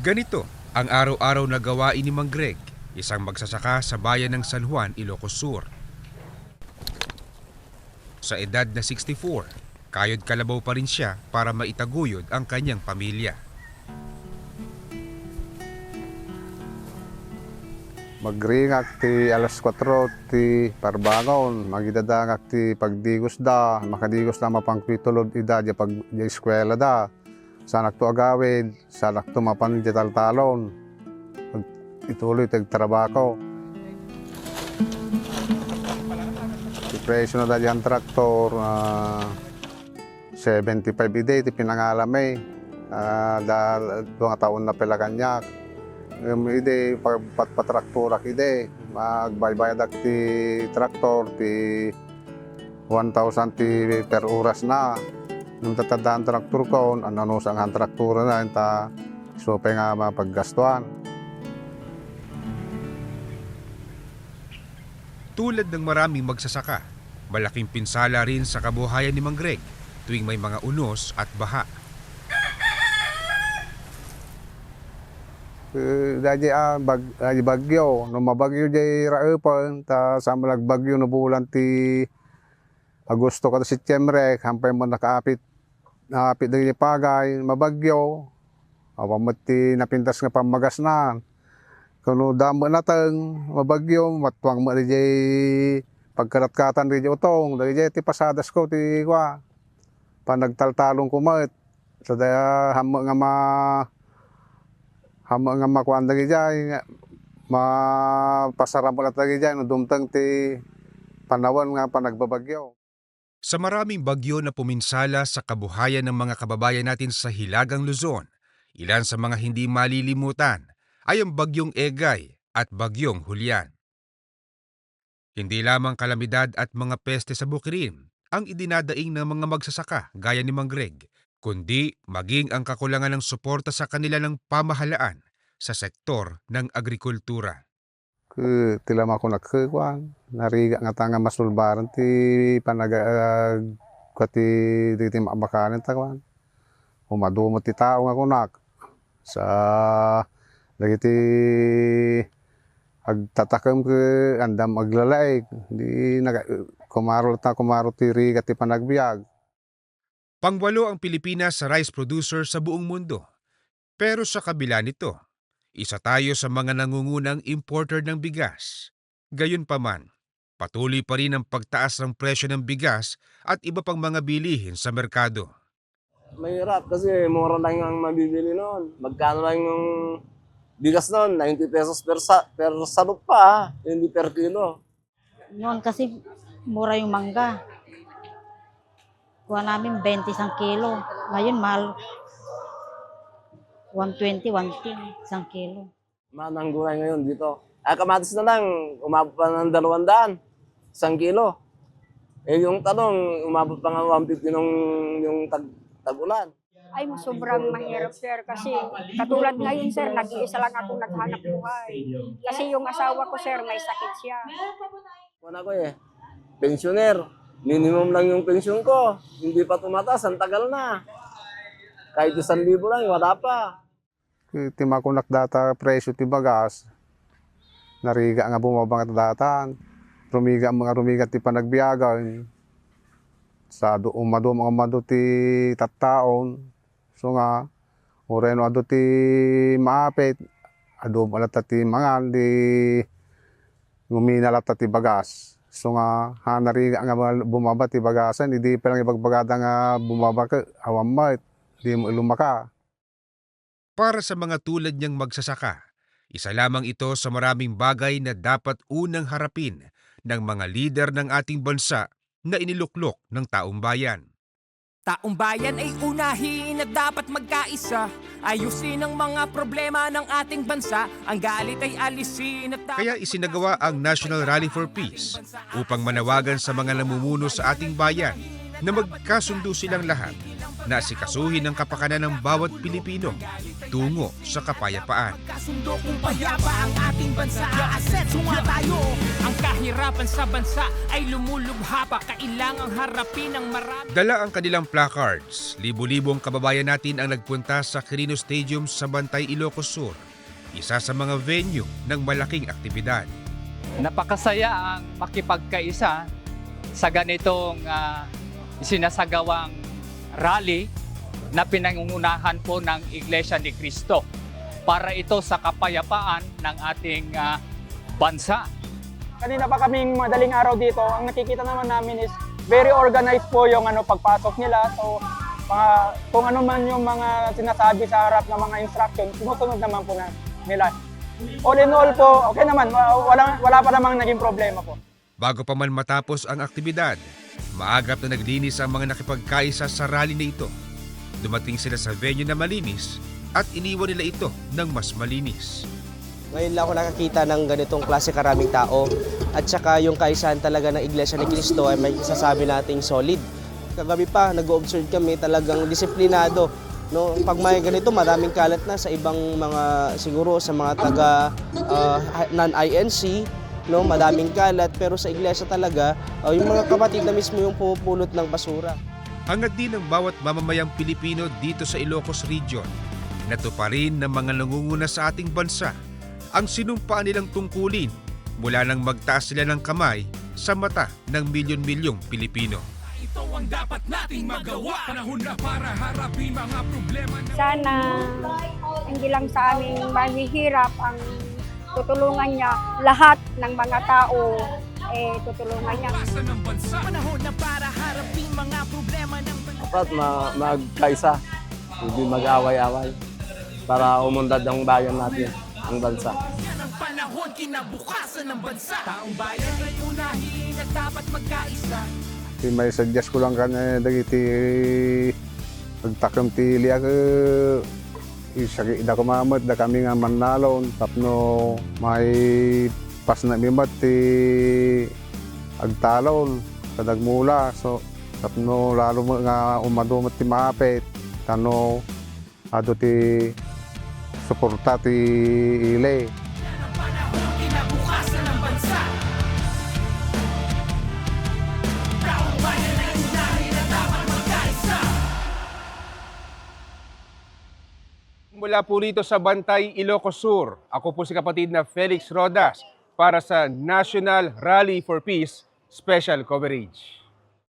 Ganito ang araw-araw na gawain ni Mang Greg, isang magsasaka sa bayan ng San Juan, Ilocos Sur. Sa edad na 64, kayod kalabaw pa rin siya para maitaguyod ang kanyang pamilya. Magringak ti alas 4 ti parbangon, magidadangak ti pagdigos da, makadigos na mapangkwitulod ida di pag di eskwela da. Sanak to agawid, sanak to mapan di taltalon. Pag ituloy tag trabako. Ti presyo na da di ang traktor, ah, 75 ide ti pinangalami. Ah, da duang taon na pila kanyak. Um, ide pat patrakturak ide magbaybayad ak ti traktor ti 1,000 ti per oras na nung tatandaan traktor ko ano no sang ang traktura na ta so pa nga mapaggastuan Tulad ng maraming magsasaka, malaking pinsala rin sa kabuhayan ni Mang Greg tuwing may mga unos at baha. Eh, Dadi ah, bag, dadi bagyo. No mabagyo di raupon, ta sa malag bagyo no bulan ti Agosto ka Setyembre, hampay mo nakaapit nakapit din pagay, mabagyo. Awa mo ti napintas nga pamagas na. Kuno damo na tang mabagyo, matwang mo di pagkaratkatan di utong, di ti pasadas ko ti kwa. Panagtaltalong kumat. Sa daya hamo nga ma hamo nga makuan lagi dyan, nga, mapasara mo lang lagi dyan, dumtang ti panahon nga pa nagbabagyo. Sa maraming bagyo na puminsala sa kabuhayan ng mga kababayan natin sa Hilagang Luzon, ilan sa mga hindi malilimutan ay ang bagyong Egay at bagyong Hulyan. Hindi lamang kalamidad at mga peste sa bukirin ang idinadaing ng mga magsasaka gaya ni Mang Greg, kundi maging ang kakulangan ng suporta sa kanila ng pamahalaan sa sektor ng agrikultura. Ku tilama ko nakkuan, nariga nga tanga masulbaran ti panag uh, ti ti, ti mabakanan ta kwan. Umadumo ti tao nga kunak sa lagi ti agtatakam ke andam aglalaig di naga kumaro ta kumaro ti riga ti panagbiag Pangwalo ang Pilipinas sa rice producer sa buong mundo. Pero sa kabila nito, isa tayo sa mga nangungunang importer ng bigas. Gayunpaman, patuloy pa rin ang pagtaas ng presyo ng bigas at iba pang mga bilihin sa merkado. Mahirap kasi mura lang yung mabibili noon. Magkano lang yung bigas noon? 90 pesos per, sa, per salot pa, ha? hindi per kilo. Noon kasi mura yung mangga. Kuha namin 20 isang kilo. Ngayon mahal 120, 110 isang kilo. Mahal ang gulay ngayon dito. Ah, kamatis na lang, umabot pa ng 200, isang kilo. Eh, yung talong, umabot pa nga 150 nung yung tag, tag-ulan. ay sobrang mahirap sir kasi katulad ngayon sir nag-iisa lang ako naghanap buhay kasi yung asawa ko sir may sakit siya Kung ako eh, pensioner. Minimum lang yung pensyon ko. Hindi pa tumataas, ang tagal na. Kahit isang libo lang, wala pa. Ku ti makunak data presyo ti bagas. Nariga nga bumabang at datan. Rumiga ang mga rumiga ti panagbiagan. Sa do umado mga umado ti tattaon. So nga oreno ado ti maapit. Ado malata ti mga di guminalata ti bagas. So nga ha nariga nga bumaba ti bagasan. Hindi pa lang ibagbagada nga bumaba ka awam mo di mo lumaka. Para sa mga tulad niyang magsasaka, isa lamang ito sa maraming bagay na dapat unang harapin ng mga lider ng ating bansa na iniluklok ng taong bayan. Taong bayan ay unahin at dapat magkaisa. Ayusin ang mga problema ng ating bansa. Ang galit ay alisin at dapat Kaya isinagawa ang National Rally for Peace upang manawagan sa mga namumuno sa ating bayan na magkasundo silang lahat na asikasuhin ang kapakanan ng bawat Pilipino tungo sa kapayapaan. Kasundo kung payapa ang ating bansa Aasetso nga tayo Ang kahirapan sa bansa ay lumulubha pa Kailangang harapin ang marami Dala ang kanilang placards. Libo-libong kababayan natin ang nagpunta sa Quirino Stadium sa Bantay, Ilocos Sur. Isa sa mga venue ng malaking aktibidad. Napakasaya ang makipagkaisa sa ganitong ah, sinasagawang rally na pinangungunahan po ng Iglesia ni Cristo para ito sa kapayapaan ng ating ah, bansa. Kanina pa kaming madaling araw dito, ang nakikita naman namin is very organized po yung ano pagpasok nila. So mga kung ano man yung mga sinasabi sa harap ng mga instruction, sinusunod naman po na, nila. All in all po, okay naman, wa- wala, wala pa namang naging problema po. Bago pa man matapos ang aktibidad, maagap na naglinis ang mga nakipagkaisa sa rally na ito. Dumating sila sa venue na malinis at iniwan nila ito ng mas malinis. Ngayon lang ako nakakita ng ganitong klase karaming tao at saka yung kaisahan talaga ng Iglesia ni Cristo ay may sasabi nating solid. Kagabi pa, nag-observe kami talagang disiplinado. No, pag may ganito, maraming kalat na sa ibang mga siguro sa mga taga ah, non-INC, no, madaming kalat pero sa iglesia talaga, ah, yung mga kapatid na mismo yung pumupulot ng basura. Hangad din ng bawat mamamayang Pilipino dito sa Ilocos Region na tuparin ng mga nangunguna sa ating bansa ang sinumpaan nilang tungkulin mula nang magtaas sila ng kamay sa mata ng milyon-milyong Pilipino. Ito ang dapat nating magawa Panahon na para harapin mga problema ng Sana hindi lang sa aming mahihirap ang tutulungan niya lahat ng mga tao. Eh tutulungan niya. kasan ng bansa Panahon na para harapin mga problema ng bansa Dapat ma- magkaisa, hindi mag-away-away. Para umundad ang bayan natin, ang bansa. Ang panahon kinabukasan ng bansa. Taong bayan ay unahin at dapat magkaisa. May suggest ko lang kanya dagiti pagtakam ti liag isagi da kumamot da kami nga manalon tapno may pas na mimat ti agtalon kadagmula so tapno lalo nga umadumot ti maapit tano ado ti suporta ti ile Mula po rito sa Bantay, Ilocos Sur, ako po si kapatid na Felix Rodas para sa National Rally for Peace Special Coverage.